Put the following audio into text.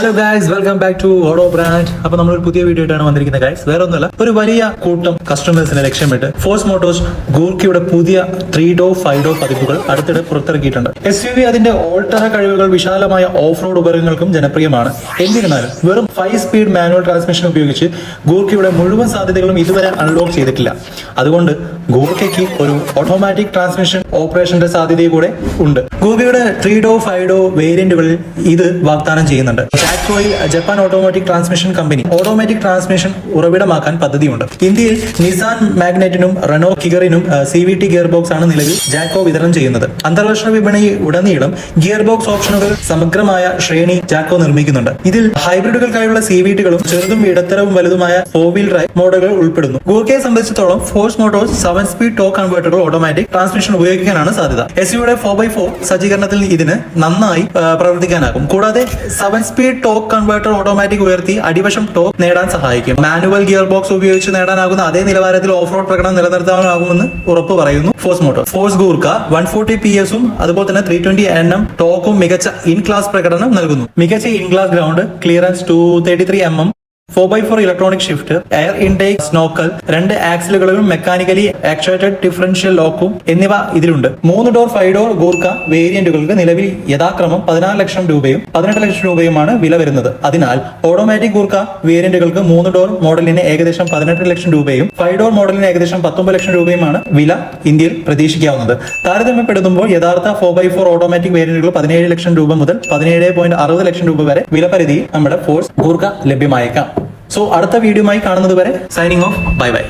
Hello guys welcome back to odo brand അപ്പൊ നമ്മൾ ഒരു പുതിയ വീഡിയോ ആയിട്ടാണ് വന്നിരിക്കുന്നത് ഗായ്സ് വേറെ ഒന്നുമല്ല ഒരു വലിയ കൂട്ടം കസ്റ്റമേഴ്സിനെ ലക്ഷ്യമിട്ട് ഫോഴ്സ് മോട്ടോഴ്സ് ഗൂർക്കിയുടെ പുതിയ ത്രീ ഡോ ഫൈവ് ഡോ പതിപ്പുകൾ അടുത്തിടെ പുറത്തിറക്കിയിട്ടുണ്ട്. എസ് യു വി അതിന്റെ ഓൾട്ടറ കഴിവുകൾ വിശാലമായ ഓഫ് റോഡ് ഉപകരണങ്ങൾക്കും ജനപ്രിയമാണ്. എന്നിരുന്നാലും വെറും ഫൈവ് സ്പീഡ് മാനുവൽ ട്രാൻസ്മിഷൻ ഉപയോഗിച്ച് ഗൂർക്കിയുടെ മുഴുവൻ സാധ്യതകളും ഇതുവരെ അൺലോക്ക് ചെയ്തിട്ടില്ല. അതുകൊണ്ട് ഗൂർക്കയ്ക്ക് ഒരു ഓട്ടോമാറ്റിക് ട്രാൻസ്മിഷൻ ഓപ്പറേഷന്റെ സാധ്യതയും കൂടെ ഉണ്ട്. ഗൂർക്കയുടെ ത്രീ ഡോ ഫൈവ് ഡോ വേരിയന്റുകളിൽ ഇത് വാഗ്ദാനം ചെയ്യുന്നുണ്ട്. ജാക്കോയിൽ Japan automatic transmission company automatic transmission ഉറവിടമാക്കാൻ പദ്ധതിയുണ്ട്. ഇന്ത്യയിൽ നിസാൻ മാഗ്നറ്റിനും Renault കിഗറിനും C V T gear box ആണ് നിലവിൽ ജാക്കോ വിതരണം ചെയ്യുന്നത്. അന്താരാഷ്ട്ര വിപണി ഉടനീളം ഗിയർ ബോക്സ് ഓപ്ഷനുകൾ സമഗ്രമായ ശ്രേണി ജാക്കോ നിർമ്മിക്കുന്നുണ്ട്. ഇതിൽ ഹൈബ്രിഡുകൾക്കായുള്ള സി വി ടികളും ചെറുതും ഇടത്തരവും വലുതുമായ ഫോർ വീൽ ഡ്രൈവ് മോഡലുകൾ ഉൾപ്പെടുന്നു. ഗൂർക്കയെ സംബന്ധിച്ചിടത്തോളം Force Motors seven speed torque കൺവേർട്ടറുകൾ automatic transmission ഉപയോഗിക്കാനാണ് സാധ്യത. എസ് യുടെ ഫോർ ബൈ ഫോർ സജ്ജീകരണത്തിൽ ഇതിന് നന്നായി ആ, പ്രവർത്തിക്കാനാകും. കൂടാതെ seven speed torque converter automatic ഉയർത്തി അടിവശം ടോക്ക് നേടാൻ സഹായിക്കും. മാനുവൽ ഗിയർ ബോക്സ് ഉപയോഗിച്ച് നേടാനാകുന്ന അതേ നിലവാരത്തിൽ ഓഫ് റോഡ് പ്രകടനം നിലനിർത്താനാകുമെന്ന് ഉറപ്പ് പറയുന്നു Force motor. Force Gurkha one forty P എസും അതുപോലെ തന്നെ ത്രീ ട്വന്റി എൻ എം ടോക്കും മികച്ച ഇൻ ക്ലാസ് പ്രകടനം നൽകുന്നു. മികച്ച in class ground clearance two thirty three M M four by four electronic shift air intake snorkel രണ്ട് ആക്സിലുകളിലും മെക്കാനിക്കലി ആക്ച്വേറ്റഡ് ഡിഫറൻഷ്യൽ ലോക്കും എന്നിവ ഇതിലുണ്ട്. മൂന്ന് ഡോർ ഫൈവ് ഡോർ ഗൂർക്ക വേരിയന്റുകൾക്ക് നിലവിൽ യഥാക്രമം പതിനാറ് ലക്ഷം രൂപയും പതിനെട്ട് ലക്ഷം രൂപയുമാണ് വില വരുന്നത്. അതിനാൽ ഓട്ടോമാറ്റിക് ഗൂർക്ക വേരിയന്റുകൾക്ക് മൂന്ന് ഡോർ മോഡലിന് ഏകദേശം പതിനെട്ട് ലക്ഷം രൂപയും ഫൈവ് ഡോർ മോഡലിന് ഏകദേശം പത്തൊമ്പത് ലക്ഷം രൂപയുമാണ് വില ഇന്ത്യയിൽ പ്രതീക്ഷിക്കാവുന്നത്. താരതമ്യപ്പെടുത്തുമ്പോൾ യഥാർത്ഥ ഫോർ ബൈ ഫോർ ഓട്ടോമാറ്റിക് വേരിയന്റുകൾ പതിനേഴ് ലക്ഷം രൂപ മുതൽ പതിനേഴ് പോയിന്റ് അറുപത് ലക്ഷം രൂപ വരെ വില പരിധി നമ്മുടെ ഫോഴ്സ് ഗൂർക്ക ലഭ്യമായേക്കാം. സോ അടുത്ത വീഡിയോയുമായി കാണുന്നത് വരെ സൈനിങ് ഓഫ് ബൈ ബൈ